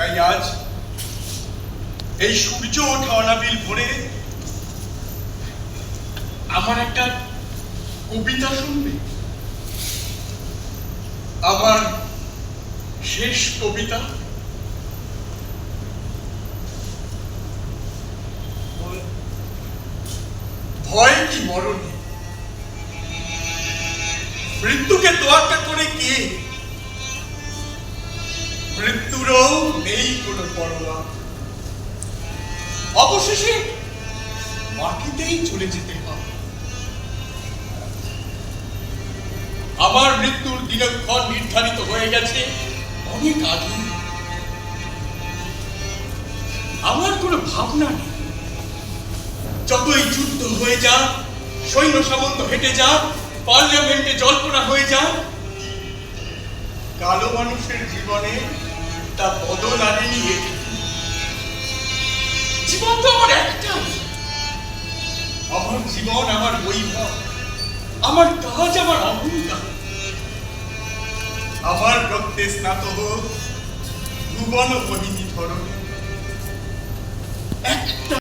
তাই আজ এই সূর্য ওঠা অনাবিল ভোরে আমার একটা কবিতা শুনবে। আমার শেষ কবিতা। ভয় কি মরণে? মৃত্যুকে তোয়াক্কা করে কে? মৃত্যুরও নেই কোনো পরোয়া। অবশেষে মাটিতেই চলে যেতে হবে আমার মৃত্যুর দিনক্ষণ নির্ধারিত হয়ে গেছে অনেক আগে। আমার কোনো ভাবনা নেই। যতই যুদ্ধ হয়ে যাক, সৈন্য সামন্ত হেঁটে যাক, পার্লামেন্টে জল্পনা হয়ে যাক, কালো মানুষের জীবনে তা বদল আনেনি জীবন তো আমার একটাই আমার জীবন আমার বৈভব আমার কাজ আমার অহংকার আমার রক্তে স্নাত হোক ভুবন বহিনী ধরনে একটা